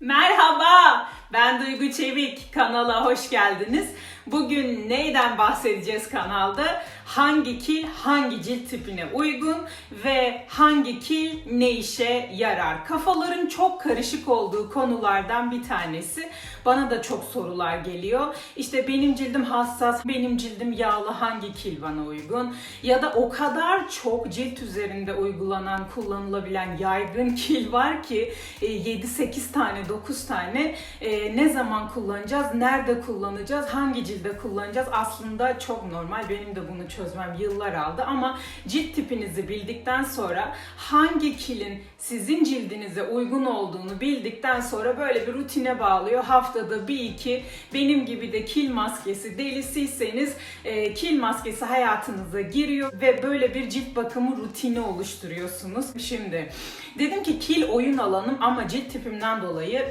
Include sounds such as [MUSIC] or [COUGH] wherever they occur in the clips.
Merhaba, ben Duygu Çevik. Kanala hoş geldiniz. Bugün neyden bahsedeceğiz kanalda? Hangi kil hangi cilt tipine uygun ve hangi kil ne işe yarar? Kafaların çok karışık olduğu konulardan bir tanesi. Bana da çok sorular geliyor. İşte benim cildim hassas, benim cildim yağlı hangi kil bana uygun? Ya da o kadar çok cilt üzerinde uygulanan, kullanılabilen yaygın kil var ki e, 7-8 tane, 9 tane e, ne zaman kullanacağız, nerede kullanacağız, hangi cilde kullanacağız aslında çok normal. Benim de bunu çözmem yıllar aldı ama cilt tipinizi bildikten sonra hangi kilin sizin cildinize uygun olduğunu bildikten sonra böyle bir rutine bağlıyor. Haftada bir iki benim gibi de kil maskesi delisiyseniz e, kil maskesi hayatınıza giriyor ve böyle bir cilt bakımı rutini oluşturuyorsunuz. Şimdi dedim ki kil oyun alanım ama cilt tipimden dolayı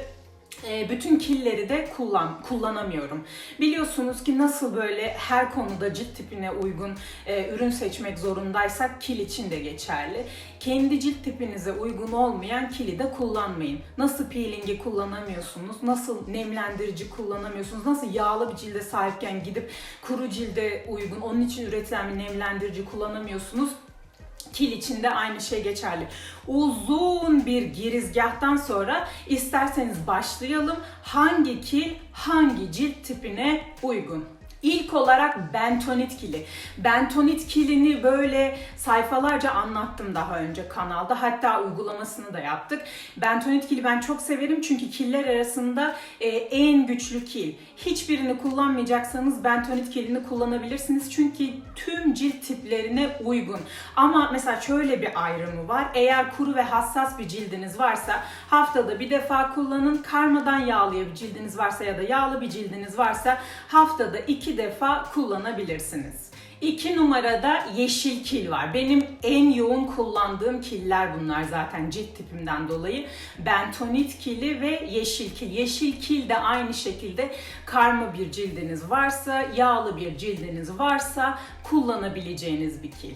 bütün killeri de kullan kullanamıyorum. Biliyorsunuz ki nasıl böyle her konuda cilt tipine uygun e, ürün seçmek zorundaysak kil için de geçerli. Kendi cilt tipinize uygun olmayan kili de kullanmayın. Nasıl peelingi kullanamıyorsunuz, nasıl nemlendirici kullanamıyorsunuz, nasıl yağlı bir cilde sahipken gidip kuru cilde uygun onun için üretilen bir nemlendirici kullanamıyorsunuz. Kil için de aynı şey geçerli. Uzun bir girizgahtan sonra isterseniz başlayalım. Hangi kil hangi cilt tipine uygun? İlk olarak bentonit kili. Bentonit kilini böyle sayfalarca anlattım daha önce kanalda. Hatta uygulamasını da yaptık. Bentonit kili ben çok severim çünkü killer arasında e, en güçlü kil. Hiçbirini kullanmayacaksanız bentonit kilini kullanabilirsiniz. Çünkü tüm cilt tiplerine uygun. Ama mesela şöyle bir ayrımı var. Eğer kuru ve hassas bir cildiniz varsa haftada bir defa kullanın. Karmadan yağlıya bir cildiniz varsa ya da yağlı bir cildiniz varsa haftada iki defa kullanabilirsiniz. İki numarada yeşil kil var. Benim en yoğun kullandığım killer bunlar zaten cilt tipimden dolayı. Bentonit kili ve yeşil kil. Yeşil kil de aynı şekilde karma bir cildiniz varsa, yağlı bir cildiniz varsa kullanabileceğiniz bir kil.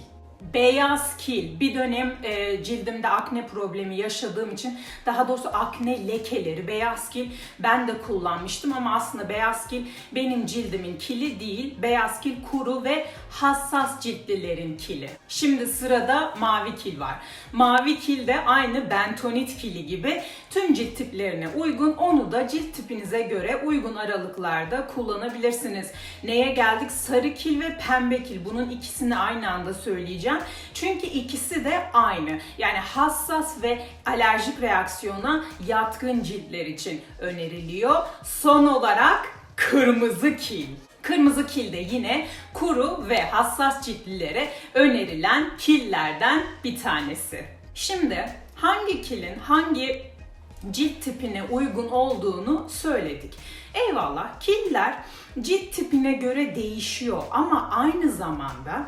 Beyaz kil. Bir dönem e, cildimde akne problemi yaşadığım için daha doğrusu akne lekeleri, beyaz kil ben de kullanmıştım ama aslında beyaz kil benim cildimin kili değil. Beyaz kil kuru ve hassas ciltlilerin kili. Şimdi sırada mavi kil var. Mavi kil de aynı bentonit kili gibi tüm cilt tiplerine uygun. Onu da cilt tipinize göre uygun aralıklarda kullanabilirsiniz. Neye geldik? Sarı kil ve pembe kil. Bunun ikisini aynı anda söyleyeceğim. Çünkü ikisi de aynı. Yani hassas ve alerjik reaksiyona yatkın ciltler için öneriliyor. Son olarak kırmızı kil. Kırmızı kil de yine kuru ve hassas ciltlilere önerilen killerden bir tanesi. Şimdi hangi kilin hangi cilt tipine uygun olduğunu söyledik. Eyvallah killer cilt tipine göre değişiyor ama aynı zamanda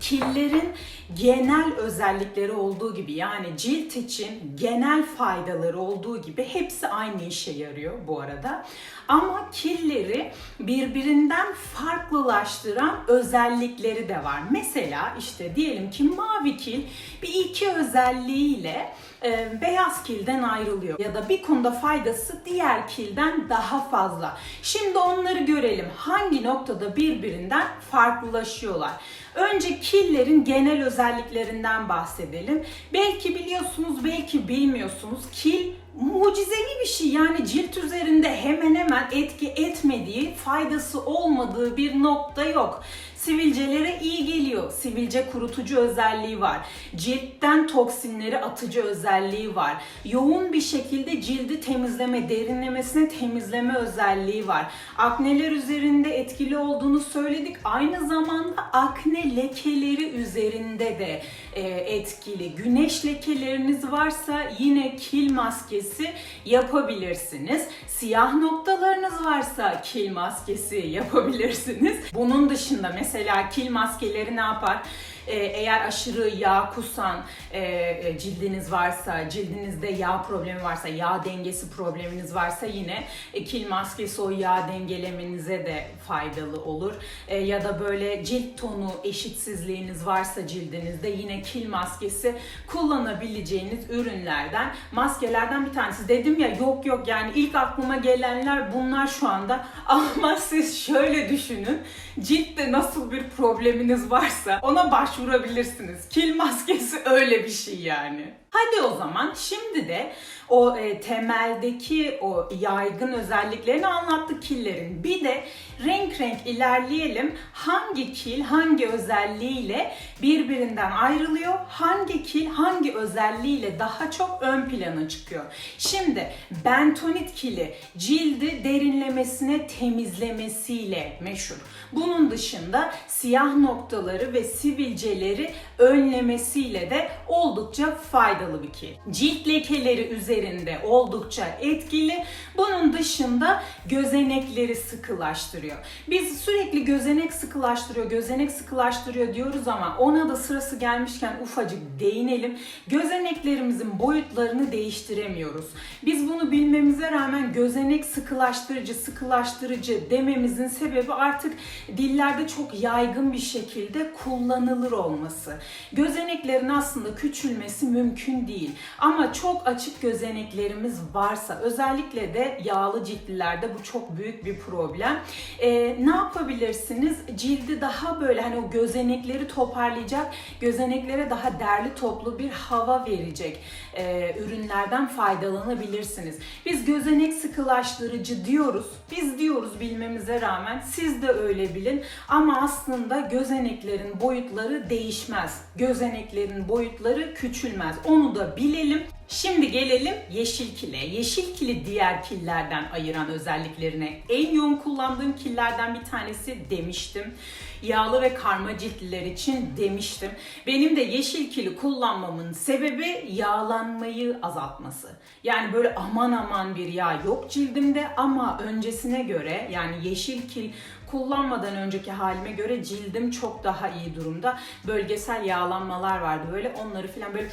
killerin genel özellikleri olduğu gibi yani cilt için genel faydaları olduğu gibi hepsi aynı işe yarıyor bu arada. Ama killeri birbirinden farklılaştıran özellikleri de var. Mesela işte diyelim ki mavi kil bir iki özelliğiyle e, beyaz kilden ayrılıyor ya da bir konuda faydası diğer kilden daha fazla. Şimdi onları görelim. Hangi noktada birbirinden farklılaşıyorlar? Önce killerin genel özelliklerinden bahsedelim. Belki biliyorsunuz, belki bilmiyorsunuz. Kil mucizevi bir şey. Yani cilt üzerinde hemen hemen etki etmediği, faydası olmadığı bir nokta yok. Sivilcelere iyi geliyor. Sivilce kurutucu özelliği var. Ciltten toksinleri atıcı özelliği var. Yoğun bir şekilde cildi temizleme, derinlemesine temizleme özelliği var. Akneler üzerinde etkili olduğunu söyledik. Aynı zamanda akne lekeleri üzerinde de e, etkili. Güneş lekeleriniz varsa yine kil maskesi yapabilirsiniz. Siyah noktalarınız varsa kil maskesi yapabilirsiniz. Bunun dışında mesela kil maskeleri ne yapar? E, eğer aşırı yağ kusan e, e, cildiniz varsa, cildinizde yağ problemi varsa, yağ dengesi probleminiz varsa yine e, kil maskesi o yağ dengelemenize de faydalı olur. E, ya da böyle cilt tonu eşitsizliğiniz varsa cildinizde yine kil maskesi kullanabileceğiniz ürünlerden, maskelerden bir tanesi. Dedim ya yok yok yani ilk aklıma gelenler bunlar şu anda [LAUGHS] ama siz şöyle düşünün. Ciltte nasıl bir probleminiz varsa ona başvurabilirsiniz. Kil maskesi [LAUGHS] öyle bir şey yani. Hadi o zaman şimdi de o e, temeldeki o yaygın özelliklerini anlattık killerin. Bir de renk renk ilerleyelim. Hangi kil hangi özelliğiyle birbirinden ayrılıyor? Hangi kil hangi özelliğiyle daha çok ön plana çıkıyor? Şimdi bentonit kili cildi derinlemesine temizlemesiyle meşhur. Bunun dışında siyah noktaları ve sivilceleri önlemesiyle de oldukça faydalı bir kil. Cilt lekeleri üzerinde oldukça etkili. Bunun dışında gözenekleri sıkılaştırıyor. Biz sürekli gözenek sıkılaştırıyor, gözenek sıkılaştırıyor diyoruz ama ona da sırası gelmişken ufacık değinelim. Gözeneklerimizin boyutlarını değiştiremiyoruz. Biz bunu bilmemize rağmen gözenek sıkılaştırıcı, sıkılaştırıcı dememizin sebebi artık dillerde çok yaygın bir şekilde kullanılır olması. Gözeneklerin aslında küçülmesi mümkün değil. Ama çok açık gözeneklerimiz varsa özellikle de yağlı ciltlilerde bu çok büyük bir problem. Ee, ne yapabilirsiniz? Cildi daha böyle hani o gözenekleri toparlayacak, gözeneklere daha derli toplu bir hava verecek e, ürünlerden faydalanabilirsiniz. Biz gözenek sıkılaştırıcı diyoruz. Biz diyoruz bilmemize rağmen siz de öyle bilin. Ama aslında gözeneklerin boyutları değişmez. Gözeneklerin boyutları küçülmez. Onu da bilelim. Şimdi gelelim yeşil kile. Yeşil kili diğer killerden ayıran özelliklerine en yoğun kullandığım killerden bir tanesi demiştim. Yağlı ve karma ciltliler için demiştim. Benim de yeşil kili kullanmamın sebebi yağlanmayı azaltması. Yani böyle aman aman bir yağ yok cildimde ama öncesine göre yani yeşil kil kullanmadan önceki halime göre cildim çok daha iyi durumda. Bölgesel yağlanmalar vardı böyle onları falan böyle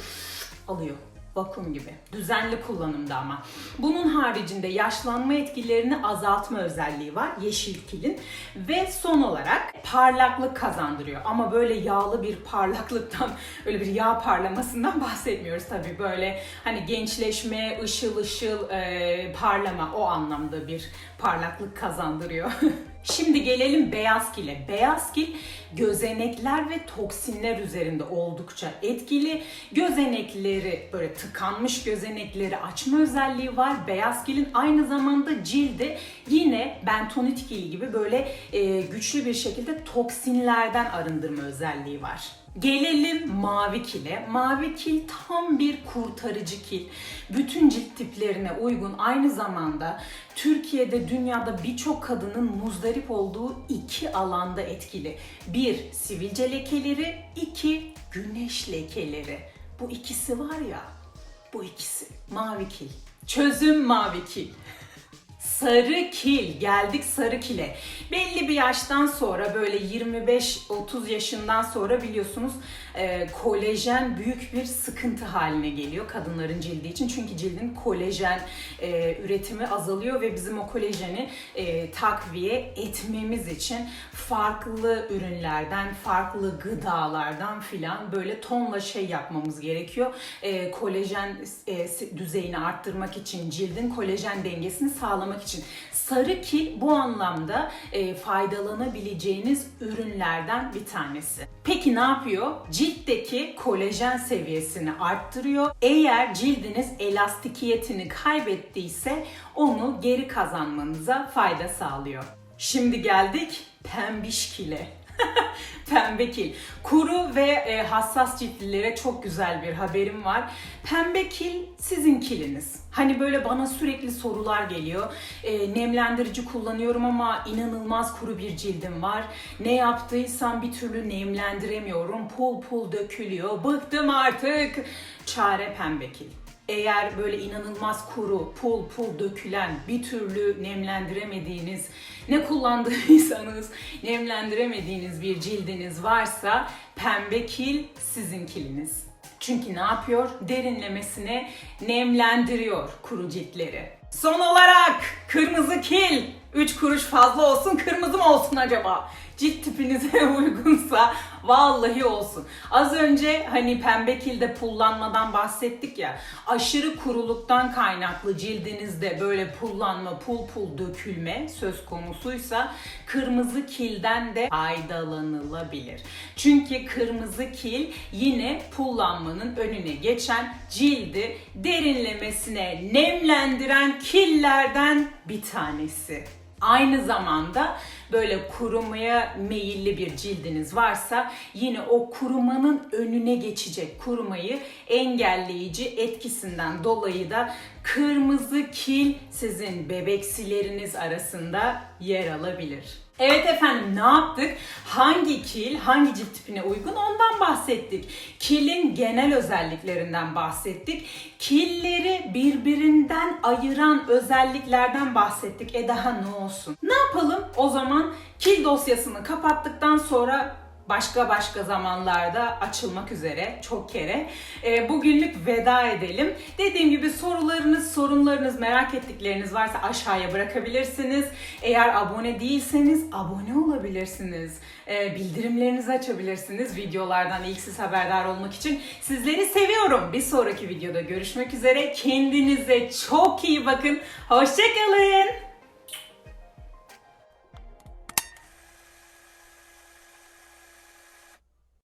alıyor vakum gibi. Düzenli kullanımda ama. Bunun haricinde yaşlanma etkilerini azaltma özelliği var yeşil kilin ve son olarak parlaklık kazandırıyor. Ama böyle yağlı bir parlaklıktan, [LAUGHS] öyle bir yağ parlamasından bahsetmiyoruz tabii. Böyle hani gençleşme, ışıl ışıl e, parlama o anlamda bir parlaklık kazandırıyor. [LAUGHS] Şimdi gelelim beyaz kile. Beyaz kil gözenekler ve toksinler üzerinde oldukça etkili. Gözenekleri böyle tıkanmış gözenekleri açma özelliği var. Beyaz kilin aynı zamanda cildi yine bentonit kil gibi böyle e, güçlü bir şekilde toksinlerden arındırma özelliği var. Gelelim mavi kile. Mavi kil tam bir kurtarıcı kil. Bütün cilt tiplerine uygun aynı zamanda Türkiye'de dünyada birçok kadının muzdarip olduğu iki alanda etkili. Bir sivilce lekeleri, iki güneş lekeleri. Bu ikisi var ya, bu ikisi mavi kil. Çözüm mavi kil. Sarı kil. Geldik sarı kile. Belli bir yaştan sonra böyle 25-30 yaşından sonra biliyorsunuz e, kolajen büyük bir sıkıntı haline geliyor kadınların cildi için. Çünkü cildin kolajen e, üretimi azalıyor ve bizim o kolajeni e, takviye etmemiz için farklı ürünlerden, farklı gıdalardan filan böyle tonla şey yapmamız gerekiyor. E, kolajen e, düzeyini arttırmak için, cildin kolajen dengesini sağlamak için. Sarı kil bu anlamda e, faydalanabileceğiniz ürünlerden bir tanesi. Peki ne yapıyor? Ciltteki kolajen seviyesini arttırıyor. Eğer cildiniz elastikiyetini kaybettiyse onu geri kazanmanıza fayda sağlıyor. Şimdi geldik pembiş kile. [LAUGHS] Pembe kil. Kuru ve e, hassas ciltlilere çok güzel bir haberim var. Pembe kil sizin kiliniz. Hani böyle bana sürekli sorular geliyor. E, nemlendirici kullanıyorum ama inanılmaz kuru bir cildim var. Ne yaptıysam bir türlü nemlendiremiyorum. Pul pul dökülüyor. Bıktım artık. Çare pembe kil. eğer böyle inanılmaz kuru, pul pul dökülen, bir türlü nemlendiremediğiniz, ne kullandıysanız [LAUGHS] nemlendiremediğiniz bir cildiniz varsa pembe kil sizin kiliniz. Çünkü ne yapıyor? Derinlemesine nemlendiriyor kuru ciltleri. Son olarak kırmızı kil. 3 kuruş fazla olsun, kırmızı mı olsun acaba? Cilt tipinize [LAUGHS] uygunsa vallahi olsun. Az önce hani pembe kilde pullanmadan bahsettik ya. Aşırı kuruluktan kaynaklı cildinizde böyle pullanma, pul pul dökülme söz konusuysa kırmızı kilden de faydalanılabilir. Çünkü kırmızı kil yine pullanmanın önüne geçen cildi derinlemesine nemlendiren killerden bir tanesi. Aynı zamanda böyle kurumaya meyilli bir cildiniz varsa yine o kurumanın önüne geçecek kurumayı engelleyici etkisinden dolayı da kırmızı kil sizin bebeksileriniz arasında yer alabilir. Evet efendim ne yaptık? Hangi kil hangi cilt tipine uygun ondan bahsettik. Kilin genel özelliklerinden bahsettik. Killeri birbirinden ayıran özelliklerden bahsettik. E daha ne olsun? Ne yapalım? O zaman kil dosyasını kapattıktan sonra başka başka zamanlarda açılmak üzere çok kere. E, bugünlük veda edelim. Dediğim gibi sorularınız, sorunlarınız, merak ettikleriniz varsa aşağıya bırakabilirsiniz. Eğer abone değilseniz abone olabilirsiniz. E, bildirimlerinizi açabilirsiniz videolardan ilk siz haberdar olmak için. Sizleri seviyorum. Bir sonraki videoda görüşmek üzere. Kendinize çok iyi bakın. Hoşçakalın.